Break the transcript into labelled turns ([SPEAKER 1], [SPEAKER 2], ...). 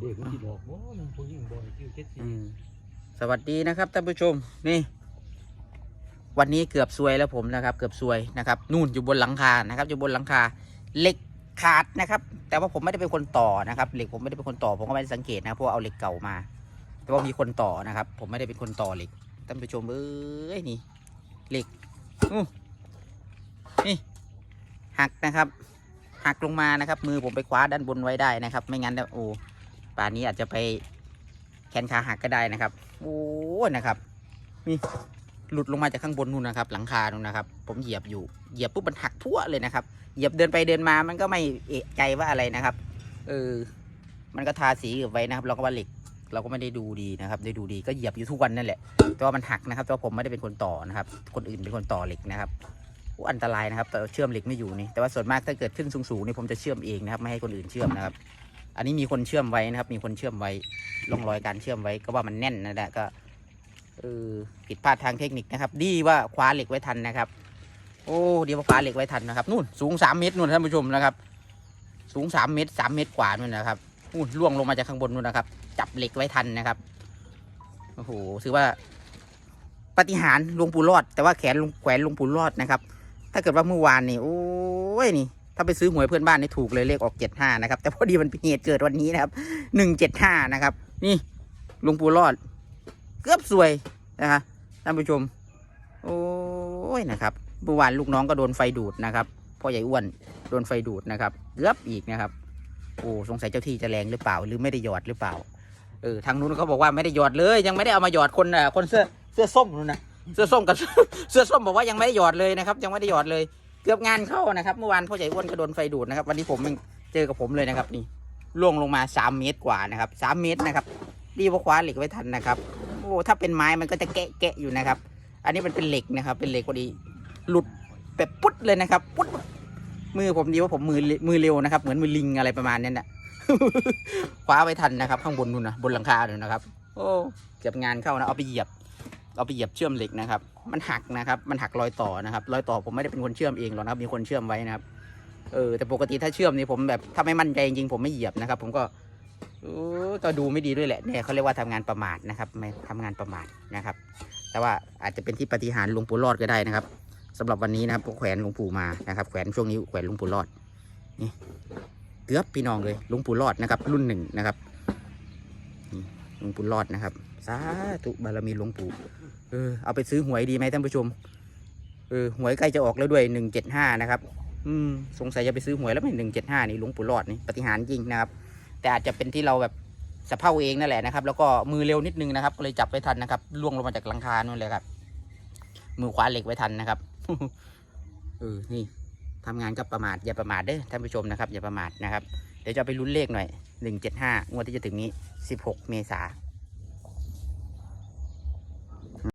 [SPEAKER 1] เด็กมันที่บอกว่มันผู้หญิงบ่อยคิวเจ็ดสี่
[SPEAKER 2] อืมสวัสดีนะครับท่านผู้ชมนี่ วันนี้เกือบซวยแล้วผมนะครับ เกือบซวยนะครับ นู่นอยู่บนหลังคานะครับ อยู่บนหลังคาเหล็กขาดนะครับ แต่ว่าผมไม่ได้เป็นคนต่อนะครับเหล็กผมไม่ได้เป็นคนต่อผมก็ไม่ได้สังเกตนะเพราะว่าเอาเหล็กเก่ามา แต่ว่ามีคนต่อนะครับ ผมไม่ได้เป็นคนต่อเหล็กท่านผู้ชมเอ้ยนี่เหล็กอู้นี่หักนะครับ หักลงมานะครับ มือผมไปคว้าด้านบนไว้ได้นะครับ ไม่งั้นเนี่ยโอ้ ป่านนี้อาจจะไปแขนขาหักก็ได้นะครับ โอ้นะครับนี่หลุดลงมาจากข้างบนนู่นนะครับ หลังคานู่นนะครับ ผมเหยียบอยู่เหยียบปุ๊บมันหักทั่วเลยนะครับ เหยียบเดินไปเดินมามันก็ไม่เอะใจว่าอะไรนะครับเออมันก็ทาสีไว้นะครับ เราก็ว่าเหล็กเราก็ไม่ได้ดูดีนะครับ ได้ดูดีก็เหยียบอยู่ทุกวันนั่นแหละแต่ว่ามันหักนะครับแต่ว่าผมไม่ได้เป็นคนต่อนะครับ คนอื่นเป็นคนต่อเหล็กนะครับอ้อันตรายนะครับแต่เชื่อมเหล็กไม่อยู่นี่แต่ว่าส่วนมากถ้าเกิดขึ้นสูงๆนี่ผมจะเชื่อมเองนะครับ ไม่ให้คนอื่นเชื่อมนะครับ อันนี้มีคนเชื่อมไว้นะครับ มีคนเชื่อมไว้ร่องรอยการเชื่อมไว้ ก็ว่ามันแน่นนั่นแหละก็เออผิดพลาดทางเทคนิคนะครับ ดีว่าคว้าเหล็กไว้ทันนะครับ โอ้ดีว่าคว้าเหล็กไว้ทันนะครับนู่นสูงสามเมตรนู่นท่านผู้ชมนะครับ สูงสามเมตรสามเมตรกว่านู่นนะครับนู่นล่วงลงมาจากข้างบนนู่นนะครับ จับเหล็กไว้ทันนะครับโอ้โหถือว่าปฏิหารหลวงปู่รอด แต่ว่าแขนแขวนหลวงปู่รอดนะครับ ถ้าเกิดว่าเมื่อวานนี่โอ้ยนี่ ถ้าไปซื้อหวยเพื่อนบ้านนี่ถูกเลยเลขออกเจ็ดห้านะครับ แต่พอดีมันเป็นเหตุเกิดวันนี้นะครับหนึ่งเจ็ดห้านะครับ นี่ลวงปูรอด เกือบสวยนะครับท่านผู้ชม โอ้ยนะครับเมื่อวานลูกน้องก็โดนไฟดูดนะครับพ่อใหญ่อ้วนโดนไฟดูดนะครับเกือบอีกนะครับโอ้สงสัยเจ้าที่จะแรงหรือเปล่า หรือไม่ได้หยอดหรือเปล่าเออทางนู้นเขาบอกว่าไม่ได้หยอดเลย ยังไม่ได้เอามาหยอดคนอะคนเสื้อเสื้อส้มนู่นนะเสื้อส้มกับเสื้อส้มบอกว่ายังไม่ได้หยอดเลยนะครับ ยังไม่ได้หยอดเลย เกือบงานเข้านะครับ เมื่อวานพ่อใหญ่อ้วนก็โดนไฟดูดนะครับ วันนี้ผมยังเจอกับผมเลยนะครับ นี่ล่วงลงมาสามเมตรกว่านะครับสามเมตรนะครับรีบคว้าเหล็กไว้ทันนะครับโอ้ถ้าเป็นไม้มันก็จะแกะแกะอยู่นะครับ อันนี้มันเป็นเหล็กนะครับ เป็นเหล็กพอดีหลุดแบบปุ๊ดเลยนะครับปุ๊ดมือผมดีว่าผมมือมือเร็วนะครับ เหมือนมือลิงอะไรประมาณนั้นนะคว้าไว้ทันนะครับ ข้างบนนู่นนะบนหลังคาเลยนะครับ โอ้เกือบงานเข้านะเอาไปเหยียบ เอาไปเหยียบเชื่อมเหล็กนะครับ มันหักนะครับ มันหักรอยต่อนะครับ รอยต่อผมไม่ได้เป็นคนเชื่อมเองหรอกนะครับ มีคนเชื่อมไว้นะครับ เออ แต่ปกติถ้าเชื่อมนี่ผมแบบถ้าไม่มั่นใจจริงๆผมไม่เหยียบนะครับ ผมก็อก็ดูไม่ดีด้วยแหละ เนี่ยเขาเรียกว่าทำงานประมาทนะครับ ไม่ทำงานประมาทนะครับ แต่ว่าอาจจะเป็นที่ปฏิหารหลวงปู่รอดก็ได้นะครับสำหรับวันนี้นะครับแขวนหลวงปู่มานะครับ แขวนช่วงนี้แขวนหลวงปู่รอด นี่เกือบพี่น้องเลยหลวงปู่รอดนะครับ รุ่นหนึ่งนะครับหลวงปู่รอดนะครับาธุบารมีหลวงปู่เออเอาไปซื้อหวยดีไหมท่านผู้ชมเออหวยใกล้จะออกแล้วด้วยหนึ่งเจ็ดห้านะครับอืมสงสัยจะไปซื้อหวยแล้วไหมหนึ่งเจ็ดห้านี่หลวงปู่รอดนี่ปฏิหารย์จริงนะครับ แต่อาจจะเป็นที่เราแบบสะเพาเองนั่นแหละนะครับ แล้วก็มือเร็วนิดนึงนะครับ ก็เลยจับไว้ทันนะครับล่วงลงมาจากหลังคานู่นเลยครับ มือขวาเหล็กไว้ทันนะครับเออนี่ทำงานก็ประมาทอย่าประมาทเด้อท่านผู้ชมนะครับ อย่าประมาทนะครับ เดี๋ยวจะไปลุ้นเลขหน่อยหนึ่งเจ็ดห้างวดที่จะถึงนี้สิบหกเมษา